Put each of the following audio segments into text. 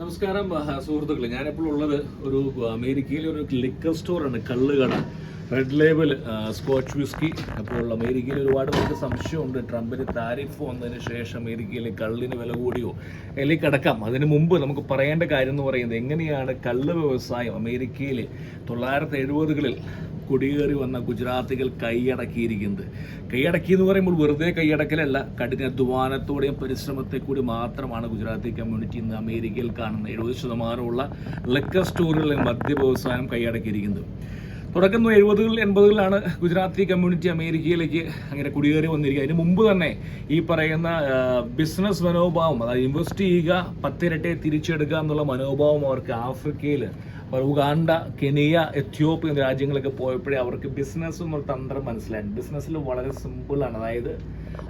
നമസ്കാരം സുഹൃത്തുക്കളെ. ഞാനിപ്പോൾ ഉള്ളത് ഒരു അമേരിക്കയിലെ ഒരു ലിക്കർ സ്റ്റോറാണ് കള്ളുകട. റെഡ് ലേബിൾ സ്കോച്ച് വിസ്കി അപ്പോൾ അമേരിക്കയിൽ ഒരുപാട് പേർക്ക് സംശയമുണ്ട്. ട്രംപിന് താരിഫ് വന്നതിന് ശേഷം അമേരിക്കയിലെ കള്ളിന് വില കൂടിയോ? അല്ലെങ്കിൽ കിടക്കാം. അതിന് മുമ്പ് നമുക്ക് പറയേണ്ട കാര്യം എന്ന് പറയുന്നത് എങ്ങനെയാണ് കള്ള് വ്യവസായം അമേരിക്കയിൽ തൊള്ളായിരത്തി എഴുപതുകളിൽ കുടിയേറി വന്ന ഗുജറാത്തികൾ കൈയടക്കിയിരിക്കുന്നത്? കൈയടക്കി എന്ന് പറയുമ്പോൾ വെറുതെ കൈയടക്കലല്ല കഠിനാധ്വാനത്തോടെയും പരിശ്രമത്തെ കൂടി മാത്രമാണ് ഗുജറാത്തി കമ്മ്യൂണിറ്റി ഇന്ന് അമേരിക്കയിൽ കാണുന്ന എഴുപത് ശതമാനമുള്ള ലക്കർ സ്റ്റോറുകളിലെ മദ്യ വ്യവസായം കൈയടക്കിയിരിക്കുന്നത്. തുടക്കം എഴുപതുകൾ എൺപതുകളിലാണ് ഗുജറാത്തി കമ്മ്യൂണിറ്റി അമേരിക്കയിലേക്ക് അങ്ങനെ കുടിയേറി വന്നിരിക്കുക. അതിന് മുമ്പ് തന്നെ ഈ പറയുന്ന ബിസിനസ് മനോഭാവം അതായത് ഇൻവെസ്റ്റ് ചെയ്യുക പത്തിരട്ടെ തിരിച്ചെടുക്കുക എന്നുള്ള മനോഭാവം അവർക്ക് ആഫ്രിക്കയിൽ ഉഗാണ്ട കെനിയ എത്യോപ്യ രാജ്യങ്ങളൊക്കെ പോയപ്പോഴേ അവർക്ക് ബിസിനസ് എന്നൊരു തന്ത്രം മനസ്സിലായി. ബിസിനസ്സിൽ വളരെ സിമ്പിളാണ് അതായത്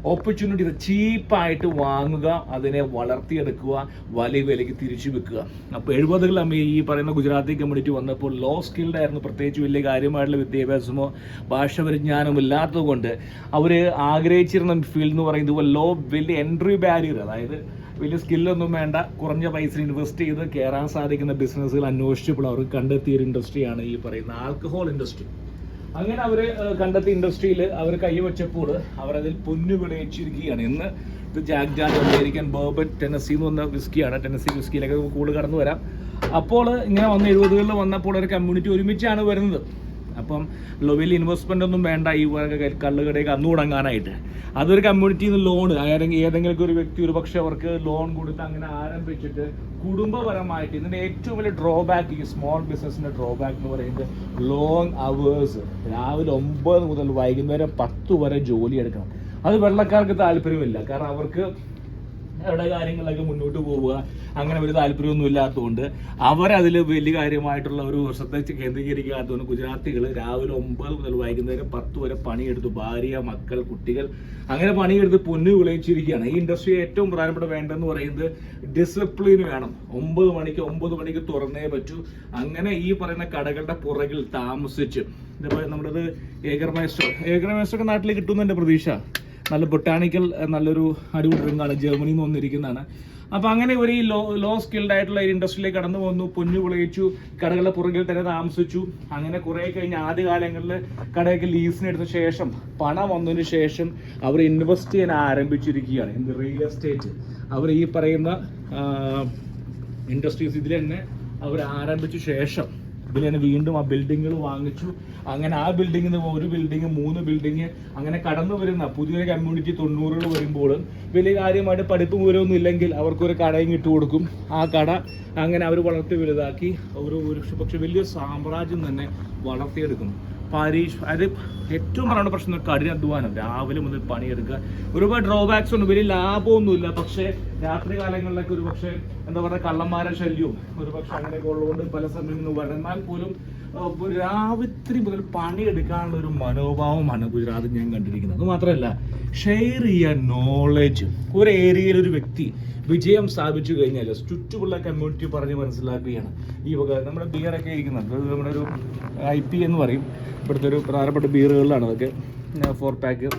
ഓപ്പർച്യൂണിറ്റി ചീപ്പായിട്ട് വാങ്ങുക അതിനെ വളർത്തിയെടുക്കുക വലിയ വിലയ്ക്ക് തിരിച്ചു വെക്കുക അപ്പോൾ എഴുപതുകളിൽ ഈ പറയുന്ന ഗുജറാത്തി കമ്മ്യൂണിറ്റി വന്നപ്പോൾ ലോ സ്കിൽഡ് ആയിരുന്നു പ്രത്യേകിച്ച് വലിയ കാര്യമായിട്ടുള്ള വിദ്യാഭ്യാസമോ ഭാഷ പരിജ്ഞാനമോ ഇല്ലാത്തതുകൊണ്ട് അവർ ആഗ്രഹിച്ചിരുന്ന ഫീൽഡ് എന്ന് പറയുന്നത് ലോ വലിയ എൻട്രി ബാരിയർ അതായത് വലിയ സ്കില്ലൊന്നും വേണ്ട. കുറഞ്ഞ പൈസ ഇൻവെസ്റ്റ് ചെയ്ത് കയറാൻ സാധിക്കുന്ന ബിസിനസ്സുകൾ അന്വേഷിച്ചപ്പോൾ അവർക്ക് കണ്ടെത്തിയ ഒരു ഇൻഡസ്ട്രിയാണ് ഈ പറയുന്ന ആൽക്കഹോൾ ഇൻഡസ്ട്രി അങ്ങനെ അവർ കണ്ടെത്തിയ ഇൻഡസ്ട്രിയിൽ അവർ കൈവച്ചപ്പോൾ അവരതിൽ പൊന്നു വിളയിച്ചിരിക്കുകയാണ്. ഇന്ന് ഇത് ജാൻ അമേരിക്കൻ ബോബൻ ടെന്നസി എന്ന് പറഞ്ഞ വിസ്കിയാണ് ടെന്നസി വിസ്കിയിലൊക്കെ കൂടുതൽ കടന്നു വരാം. അപ്പോൾ ഇങ്ങനെ വന്ന എഴുപതുകളിൽ വന്നപ്പോൾ ഒരു കമ്മ്യൂണിറ്റി ഒരുമിച്ചാണ് വരുന്നത്. അപ്പം വലിയ ഇൻവെസ്റ്റ്മെന്റ് ഒന്നും വേണ്ട ഈ കള്ളുകടയൊക്കെ അന്ന് തുടങ്ങാനായിട്ട്. അതൊരു കമ്മ്യൂണിറ്റിയിൽ നിന്ന് ലോൺ ആരെങ്കിലും ഏതെങ്കിലും ഒരു വ്യക്തി ഒരു പക്ഷേ അവർക്ക് ലോൺ കൊടുത്ത് അങ്ങനെ ആരംഭിച്ചിട്ട് കുടുംബപരമായിട്ട് ഇതിന്റെ ഏറ്റവും വലിയ ഡ്രോബാക്ക് ഈ സ്മോൾ ബിസിനസിന്റെ ഡ്രോബാക്ക് എന്ന് പറയുന്നത് ലോങ് അവേഴ്സ് രാവിലെ ഒമ്പത് മുതൽ വൈകുന്നേരം പത്ത് വരെ ജോലി എടുക്കണം. അത് വെള്ളക്കാർക്ക് താല്പര്യമില്ല. കാരണം അവർക്ക് അവരുടെ കാര്യങ്ങളൊക്കെ മുന്നോട്ട് പോവുക. അങ്ങനെ ഒരു താല്പര്യമൊന്നും ഇല്ലാത്തതുകൊണ്ട് അവരതിൽ വലിയ കാര്യമായിട്ടുള്ള ഒരു ശ്രദ്ധ കേന്ദ്രീകരിക്കാത്തതുകൊണ്ട് ഗുജറാത്തികൾ രാവിലെ ഒമ്പത് മുതൽ വൈകുന്നേരം പത്ത് വരെ പണിയെടുത്തു. ഭാര്യ മക്കൾ കുട്ടികൾ അങ്ങനെ പണിയെടുത്ത് പൊന്നു വിളയിച്ചിരിക്കുകയാണ്. ഈ ഇൻഡസ്ട്രി ഏറ്റവും പ്രധാനപ്പെട്ട വേണ്ടതെന്ന് പറയുന്നത് ഡിസിപ്ലിൻ വേണം. ഒമ്പത് മണിക്ക് ഒമ്പത് മണിക്ക് തുറന്നേ പറ്റൂ. അങ്ങനെ ഈ പറയുന്ന കടകളുടെ പുറകിൽ താമസിച്ച്. ഇതേപോലെ നമ്മുടേത് ഏകർ മേസ്റ്റർ ഏകർ മേസ്റ്റർ ഒക്കെ നാട്ടിൽ കിട്ടുമെന്ന് എന്റെ പ്രതീക്ഷ. നല്ല ബൊട്ടാണിക്കൽ നല്ലൊരു അടിപൊളി ഡ്രിങ്കാണ് ജർമ്മനിയിൽ നിന്ന് വന്നിരിക്കുന്നതാണ്. അപ്പോൾ അങ്ങനെ ഒരു ലോ ലോ സ്കിൽഡ് ആയിട്ടുള്ള ഒരു ഇൻഡസ്ട്രിയിലേക്ക് കടന്നു വന്നു പൊന്നു വിളയിച്ചു. കടകളുടെ പുറകിൽ തന്നെ താമസിച്ചു. അങ്ങനെ കുറേ കഴിഞ്ഞ ആദ്യ കാലങ്ങളിൽ കടയൊക്കെ ലീസിന് എടുത്ത ശേഷം പണം വന്നതിന് ശേഷം അവർ ഇൻവെസ്റ്റ് ചെയ്യാൻ ആരംഭിച്ചിരിക്കുകയാണ്. എന്ത് റിയൽ എസ്റ്റേറ്റ് അവർ ഈ പറയുന്ന ഇൻഡസ്ട്രീസ് ഇതിൽ തന്നെ അവർ ആരംഭിച്ച ശേഷം ഇതിൽ തന്നെ വീണ്ടും ആ ബിൽഡിങ്ങുകൾ വാങ്ങിച്ചു. അങ്ങനെ ആ ബിൽഡിങ്ങിൽ നിന്ന് ഒരു ബിൽഡിങ് മൂന്ന് ബിൽഡിങ് അങ്ങനെ കടന്നു വരുന്ന പുതിയൊരു കമ്മ്യൂണിറ്റി തൊണ്ണൂറുകൾ വരുമ്പോൾ വലിയ കാര്യമായിട്ട് പഠിപ്പ് മൂലമൊന്നും ഇല്ലെങ്കിൽ അവർക്കൊരു കടയും ഇട്ട് കൊടുക്കും. ആ കട അങ്ങനെ അവർ വളർത്തി വലുതാക്കി. ഒരു ഒരു പക്ഷെ വലിയ സാമ്രാജ്യം തന്നെ വളർത്തിയെടുക്കും പാരീഷ് അത് ഏറ്റവും പറയേണ്ട പ്രശ്നം കഠിനാധ്വാനം രാവിലെ മുതൽ പണിയെടുക്കുക. ഒരുപാട് ഡ്രോബാക്സ് ഉണ്ട് വലിയ ലാഭമൊന്നുമില്ല. പക്ഷേ രാത്രി കാലങ്ങളിലൊക്കെ ഒരു പക്ഷേ എന്താ പറയുക കള്ളന്മാരെ ശല്യവും ഒരു പക്ഷേ അങ്ങനെയൊക്കെ ഉള്ളതുകൊണ്ട് പല സമയങ്ങളിൽ വരുന്നാൽ പോലും രാവിത്രി മുതൽ പണിയെടുക്കാനുള്ള ഒരു മനോഭാവമാണ് ഗുജറാത്തിൽ ഞാൻ കണ്ടിരിക്കുന്നത്. അത് മാത്രമല്ല ഷെയർ ചെയ്യാൻ നോളജ് ഒരു ഏരിയയിൽ ഒരു വ്യക്തി വിജയം സ്ഥാപിച്ചു കഴിഞ്ഞാൽ ചുറ്റുമുള്ള കമ്മ്യൂണിറ്റി പറഞ്ഞ് മനസ്സിലാക്കുകയാണ്. ഈ വക നമ്മുടെ ബിയറൊക്കെ ഇരിക്കുന്നുണ്ട്. നമ്മുടെ ഒരു ഐ പി എന്ന് പറയും. ഇവിടുത്തെ ഒരു പ്രധാനപ്പെട്ട ബിയറുകളിലാണ് അതൊക്കെ ഫോർ പാക്ക്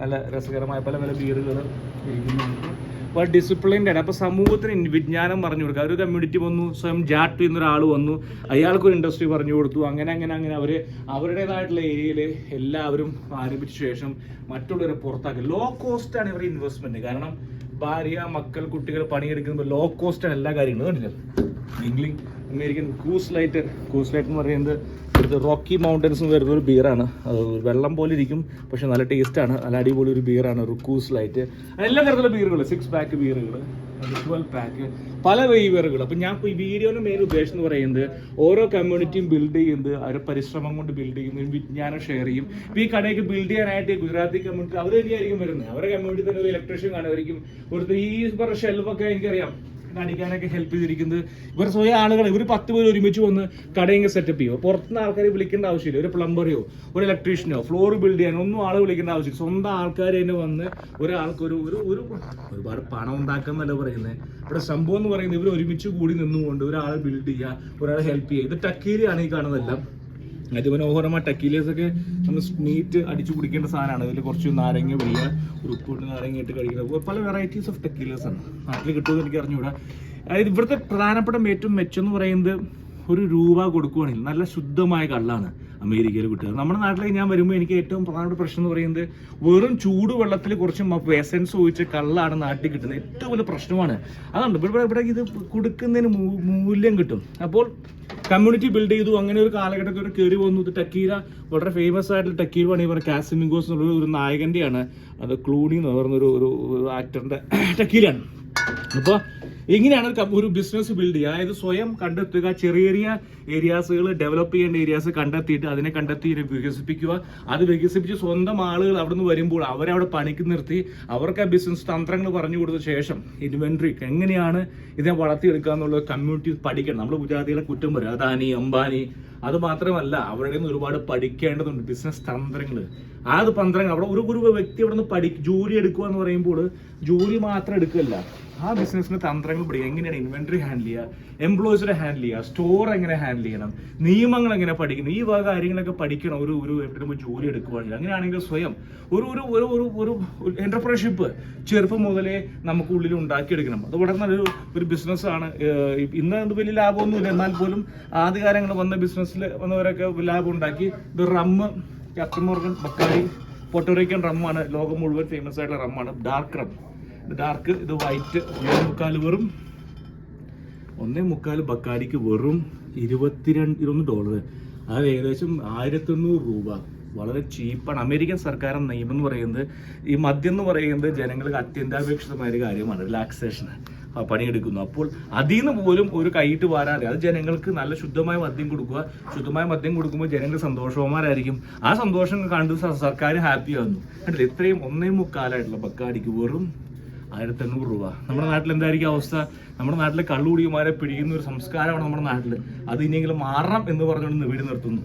നല്ല രസകരമായ പല പല ബിയറുകൾ ഇരിക്കുന്നുണ്ട്. ഡിസിപ്ലിൻഡ് ആണ്. അപ്പോൾ സമൂഹത്തിന് വിജ്ഞാനം പറഞ്ഞു കൊടുക്കുക. ഒരു കമ്മ്യൂണിറ്റി വന്നു സ്വയം ജാട്ട് എന്നൊരാൾ വന്നു അയാൾക്കൊരു ഇൻഡസ്ട്രി പറഞ്ഞു കൊടുത്തു. അങ്ങനെ അങ്ങനെ അങ്ങനെ അവർ അവരുടേതായിട്ടുള്ള ഏരിയയിൽ എല്ലാവരും ആരംഭിച്ച ശേഷം മറ്റുള്ളവരെ പുറത്താക്കി. ലോ കോസ്റ്റ് ആണ് ഇവരുടെ ഇൻവെസ്റ്റ്മെന്റ് കാരണം ഭാര്യ മക്കൾ കുട്ടികൾ പണിയെടുക്കുമ്പോൾ ലോ കോസ്റ്റ് ആണ് എല്ലാ കാര്യങ്ങളും. കണ്ടില്ല? American Coors Light Coors Light എന്ന് പറയുന്നത് ഇവിടുത്തെ റോക്കി മൗണ്ടൻസ് വരുന്ന ഒരു ബിയറാണ് വെള്ളം പോലെ ഇരിക്കും പക്ഷെ നല്ല ടേസ്റ്റാണ് നല്ല അടിപൊളി ഒരു ബിയറാണ് ഒരു കൂസ് ലൈറ്റ് എല്ലാ തരത്തിലുള്ള ബിയറുകൾ സിക്സ് പാക്ക് ബിയറുകൾ ട്വൽവ് പാക്ക് പല വൈവറുകൾ അപ്പം ഞാൻ ഈ വീഡിയോയുടെ മെയിൻ ഉദ്ദേശം എന്ന് പറയുന്നത് ഓരോ കമ്മ്യൂണിറ്റിയും ബിൽഡ് ചെയ്യുന്നത് അവരെ പരിശ്രമം കൊണ്ട് ബിൽഡ് ചെയ്യുന്നതും വിജ്ഞാനം ഷെയർ ചെയ്യും. ഈ കടയൊക്കെ ബിൽഡ് ചെയ്യാനായിട്ട് ഗുജറാത്തി കമ്മ്യൂണിറ്റി അവർ തന്നെയായിരിക്കും വരുന്നത്. അവരുടെ കമ്മ്യൂണിറ്റി തന്നെ ഒരു ഇലക്ട്രീഷ്യൻ കാണുമായിരിക്കും. ഒരു ഈ പറഞ്ഞ ഷെൽഫൊക്കെ എനിക്കറിയാം. അടിക്കാനൊക്കെ ഹെൽപ്പ് ചെയ്തിരിക്കുന്നത്. ഇവർ സ്വയം ആളുകൾ ഇവർ പത്ത് പേര് ഒരുമിച്ച് വന്ന് കടയെങ്കിൽ സെറ്റപ്പ് ചെയ്യും. പുറത്തുനിന്ന് ആൾക്കാരെ വിളിക്കേണ്ട ആവശ്യമില്ല. ഒരു പ്ലംബറെയോ ഒരു ഇലക്ട്രീഷ്യനോ ഫ്ലോർ ബിൽഡ് ചെയ്യാനോ ഒന്നും ആൾ വിളിക്കേണ്ട ആവശ്യമില്ല. സ്വന്തം ആൾക്കാർ തന്നെ വന്ന് ഒരാൾക്ക് ഒരു ഒരു ഒരു ഒരുപാട് പണം ഉണ്ടാക്കാൻ എന്നല്ല പറയുന്നത് ഇവിടെ സംഭവം എന്ന് പറയുന്നത് ഇവർ ഒരുമിച്ച് കൂടി നിന്നുകൊണ്ട് ഒരാൾ ബിൽഡ് ചെയ്യുക ഒരാളെ ഹെൽപ്പ് ചെയ്യുക. ഇത് ടക്കേരിയാണ് ഈ കാണുന്നതെല്ലാം. അതിമനോഹരമായ ടക്കീലേസ് ഒക്കെ നമ്മൾ നീറ്റ് അടിച്ചു കുടിക്കേണ്ട സാധനമാണ്. ഇതിൽ കുറച്ച് നാരങ്ങ വെള്ളിയ ഒരു ഉപ്പിട്ട് നാരങ്ങ ഇട്ട് കഴിക്കുന്നത്. പല വെറൈറ്റീസ് ഓഫ് ടക്കീലേസ് ആണ്. നാട്ടിൽ കിട്ടുമെന്ന് എനിക്ക് അറിഞ്ഞുകൂടാ അതായത് ഇവിടുത്തെ പ്രധാനപ്പെട്ട ഏറ്റവും മെച്ചം എന്ന് പറയുന്നത് ഒരു രൂപ കൊടുക്കുവാണെങ്കിൽ നല്ല ശുദ്ധമായ കള്ളാണ് അമേരിക്കയിൽ കിട്ടുക നമ്മുടെ നാട്ടിലേക്ക് ഞാൻ വരുമ്പോൾ എനിക്ക് ഏറ്റവും പ്രധാനപ്പെട്ട പ്രശ്നം എന്ന് പറയുന്നത് വെറും ചൂടുവെള്ളത്തിൽ കുറച്ച് വെസൻസ് ഒഴിച്ച് കള്ളാണ് നാട്ടിൽ കിട്ടുന്നത്. ഏറ്റവും വലിയ പ്രശ്നമാണ്. അതുകൊണ്ട് ഇവിടെ ഇവിടെ ഇത് കൊടുക്കുന്നതിന് മൂല്യം കിട്ടും. അപ്പോൾ കമ്മ്യൂണിറ്റി ബിൽഡ് ചെയ്തു. അങ്ങനെ ഒരു കാലഘട്ടത്തിൽ കയറി വന്നു. ഇത് ടക്കീര വളരെ ഫേമസ് ആയിട്ടുള്ള ടക്കീര ആണ് ഈ പറയുന്ന കാസിമിങ്കോസ് എന്നുള്ള ഒരു നായകന്റെയാണ്. അത് ക്ലൂണി എന്ന് പറഞ്ഞൊരു ഒരു ആക്ടറിന്റെ ടക്കീരാണ് അപ്പോൾ എങ്ങനെയാണ് ഒരു ബിസിനസ് ബിൽഡ് ചെയ്യുക. അതായത് സ്വയം കണ്ടെത്തുക ചെറിയ ചെറിയ ഏരിയാസുകൾ ഡെവലപ്പ് ചെയ്യേണ്ട ഏരിയാസ് കണ്ടെത്തിയിട്ട് അതിനെ കണ്ടെത്തി വികസിപ്പിക്കുക. അത് വികസിപ്പിച്ച് സ്വന്തം ആളുകൾ അവിടെ നിന്ന് വരുമ്പോൾ അവരെ അവിടെ പണിക്ക് നിർത്തി അവർക്ക് ആ ബിസിനസ് തന്ത്രങ്ങൾ പറഞ്ഞു കൊടുത്ത ശേഷം ഇൻവെന്ററി എങ്ങനെയാണ് ഇതിനെ വളർത്തിയെടുക്കുക എന്നുള്ളത് കമ്മ്യൂണിറ്റി പഠിക്കണം. നമ്മൾ ഗുജറാത്തികളെ കുറ്റം വരും അദാനി അംബാനി അത് മാത്രമല്ല അവരുടെ നിന്ന് ഒരുപാട് പഠിക്കേണ്ടതുണ്ട് ബിസിനസ് തന്ത്രങ്ങൾ. ആ തന്ത്രങ്ങൾ അവിടെ ഒരു ഒരു വ്യക്തി അവിടെ നിന്ന് പഠി ജോലി എടുക്കുക എന്ന് പറയുമ്പോൾ ജോലി മാത്രം എടുക്കുകയല്ല ആ ബിസിനസ്സിന് തന്ത്രങ്ങൾ പഠിക്കുക. എങ്ങനെയാണ് ഇൻവെന്ററി ഹാൻഡിൽ ചെയ്യുക? എംപ്ലോയീസിനെ ഹാൻഡിൽ ചെയ്യുക. സ്റ്റോർ എങ്ങനെ ഹാൻഡിൽ ചെയ്യണം? നിയമങ്ങൾ എങ്ങനെ പഠിക്കണം? ഈ വക കാര്യങ്ങളൊക്കെ പഠിക്കണം. ഒരു ഒരു എപ്പോഴും ജോലി എടുക്കുകയാണെങ്കിൽ അങ്ങനെയാണെങ്കിൽ സ്വയം. ഒരു ഒരു ഒരു ഒരു ഒരു എന്റർപ്രണർഷിപ്പ് ചെറുപ്പം മുതലേ നമുക്ക് ഉള്ളിൽ ഉണ്ടാക്കിയെടുക്കണം. അത് വളരെ നല്ലൊരു ഒരു ബിസിനസ്സാണ് ഇന്ന് അത് വലിയ ലാഭമൊന്നുമില്ല. എന്നാൽ പോലും ആദ്യകാലങ്ങൾ വന്ന ബിസിനസ്സിൽ വന്നവരൊക്കെ ലാഭം ഉണ്ടാക്കി. ഇത് റമ്മ് ക്യാപ്റ്റൻ മോർഗൻ ബക്കാരി പൊട്ടോറിക്കൻ റമ്മാണ് ലോകം മുഴുവൻ ഫേമസ് ആയിട്ടുള്ള റമ്മാണ് ഡാർക്ക് റം ഡാർക്ക് ഇത് വൈറ്റ് ഒന്നേ മുക്കാൽ വെറും ഒന്നേ മുക്കാൽ ബക്കാരിക്ക് വെറും ഇരുപത്തിരണ്ട് ഇരുപത് ഡോളർ അത് ഏകദേശം ആയിരത്തി എണ്ണൂറ് രൂപ. വളരെ ചീപ്പാണ് അമേരിക്കൻ സർക്കാർ നിയമം എന്ന് പറയുന്നത് ഈ മദ്യം എന്ന് പറയുന്നത് ജനങ്ങൾക്ക് അത്യന്താപേക്ഷിതമായ ഒരു കാര്യമാണ് റിലാക്സേഷൻ പണിയെടുക്കുന്നു. അപ്പോൾ അതിൽ നിന്ന് പോലും ഒരു കൈയിട്ട് വാരാതെ അത് ജനങ്ങൾക്ക് നല്ല ശുദ്ധമായ മദ്യം കൊടുക്കുക. ശുദ്ധമായ മദ്യം കൊടുക്കുമ്പോൾ ജനങ്ങൾ സന്തോഷവന്മാരായിരിക്കും. ആ സന്തോഷം കണ്ട് സർക്കാർ ഹാപ്പി ആവുന്നു. കണ്ടില്ലേ? ഇത്രയും ഒന്നേ മുക്കാലായിട്ടുള്ള ബക്കാടിക്ക് വെറും ആയിരത്തി എണ്ണൂറ് രൂപ. നമ്മുടെ നാട്ടിൽ എന്തായിരിക്കും അവസ്ഥ? നമ്മുടെ നാട്ടിലെ കള്ളുകുടിയന്മാരെ പിടിക്കുന്ന ഒരു സംസ്കാരമാണ് നമ്മുടെ നാട്ടിൽ അത് ഇനിയെങ്കിലും മാറണം എന്ന് പറഞ്ഞുകൊണ്ട് വീട് നിർത്തുന്നു.